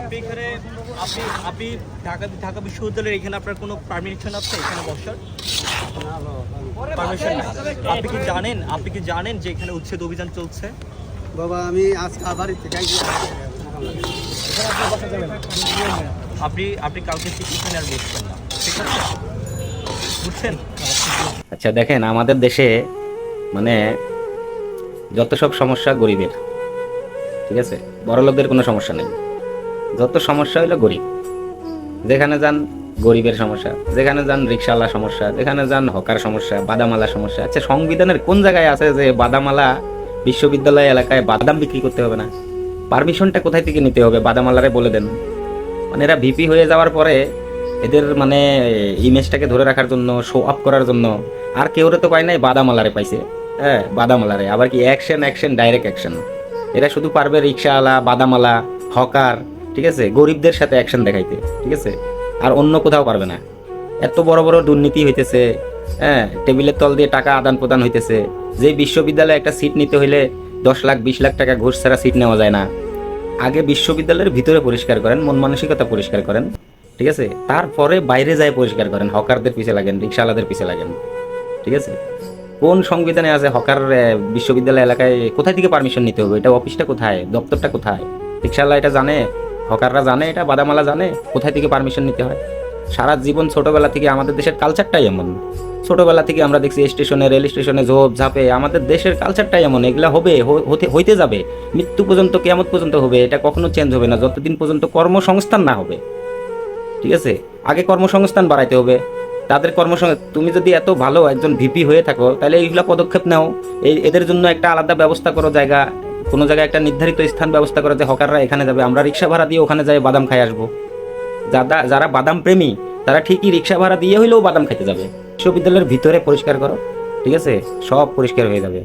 আপনি এখানে আপনি আপনি ঢাকা ঢাকা বিশ্ববিদ্যালয়ের এখানে আপনার কোনো পারমিশন আছে এখানে বসার? পারমিশন আপনি কি জানেন? আপনি কি জানেন যে এখানে উচ্ছেদ অভিযান চলছে? বাবা আমি আজকে বাড়ি থেকে আপনি আপনি কালকে থেকে এখানে আর বসবেন না। ঠিক আছে? বুঝছেন? আচ্ছা দেখেন আমাদের দেশে মানে যত সব সমস্যা গরিবের ঠিক আছে? বড় লোকদের কোনো সমস্যা নেই। যত সমস্যা হলো গরিব। যেখানে যান গরিবের সমস্যা, যেখানে যান রিক্সাওয়ালা সমস্যা, যেখানে যান হকার সমস্যা বাদামালা সমস্যা। আচ্ছা সংবিধানের কোন জায়গায় আছে যে বাদামালা বিশ্ববিদ্যালয় এলাকায় বাদাম বিক্রি করতে হবে না? পারমিশনটা কোথায় থেকে নিতে হবে? বাদামালারে বলে দেন। মানে এরা ভিপি হয়ে যাওয়ার পরে এদের মানে ইমেজটাকে ধরে রাখার জন্য শো আপ করার জন্য। আর কেউরে তো পায় নাই, বাদামালারে পাইছে। হ্যাঁ বাদামালারে। আবার কি অ্যাকশন অ্যাকশন ডাইরেক্ট অ্যাকশন এরা শুধু পারবে রিক্সাওয়ালা বাদামালা, হকার ঠিক আছে? গরিবদের সাথে অ্যাকশন দেখাইতে, ঠিক আছে? আর অন্য কোথাও পারবে না। এত বড় বড় দুর্নীতি হইতেছে হ্যাঁ? টেবিলের তল দিয়ে টাকা আদান প্রদান হইতেছে। যে বিশ্ববিদ্যালয়ে একটা সিট নিতে হইলে দশ লাখ, বিশ লাখ টাকা ঘুষ ছাড়া সিট নেওয়া যায় না। আগে বিশ্ববিদ্যালয়ের ভিতরে পরিষ্কার করেন, মন মানসিকতা পরিষ্কার করেন, ঠিক আছে? তারপরে বাইরে যায় পরিষ্কার করেন, হকারদের পিছে লাগেন রিক্সাওয়ালাদের পিছে লাগেন, ঠিক আছে? কোন সংবিধানে আছে হকার বিশ্ববিদ্যালয় এলাকায় কোথায় থেকে পারমিশন নিতে হবে? এটা অফিসটা কোথায়? দপ্তরটা কোথায়? রিক্সাওয়ালা এটা জানে? হকাররা জানে এটা বাদামালা জানে, কোথায় থেকে পারমিশন নিতে হয়। সারা জীবন ছোটবেলা থেকে আমাদের দেশের কালচারটাই এমন। ছোটবেলা থেকে আমরা দেখছি স্টেশনে রেল স্টেশনে ঝোপ, ঝাপে, আমাদের দেশের কালচারটাই এমন। এগুলা হবে হতে, হইতে যাবে। মৃত্যু পর্যন্ত কেমন পর্যন্ত হবে, এটা কখনো চেঞ্জ হবে না। যতদিন পর্যন্ত কর্মসংস্থান না হবে। ঠিক আছে? আগে কর্মসংস্থান বাড়াইতে হবে। তাদের কর্মসংস্থান, তুমি যদি এত ভালো একজন ভিপি হয়ে থাকো, তাহলে এইগুলা পদক্ষেপ নাও। এদের জন্য একটা আলাদা ব্যবস্থা করো জায়গা। কোনো জায়গায় একটা নির্ধারিত স্থান ব্যবস্থা করে যে হকাররা এখানে যাবে, আমরা রিক্সা ভাড়া দিয়ে ওখানে যাই বাদাম খাই আসব। যারা যারা বাদাম প্রেমী, তারা ঠিকই রিক্সা ভাড়া দিয়ে হইলেও বাদাম খাইতে যাবে। বিশ্ববিদ্যালয়ের ভিতরে পরিষ্কার করো, ঠিক আছে? সব পরিষ্কার হয়ে যাবে।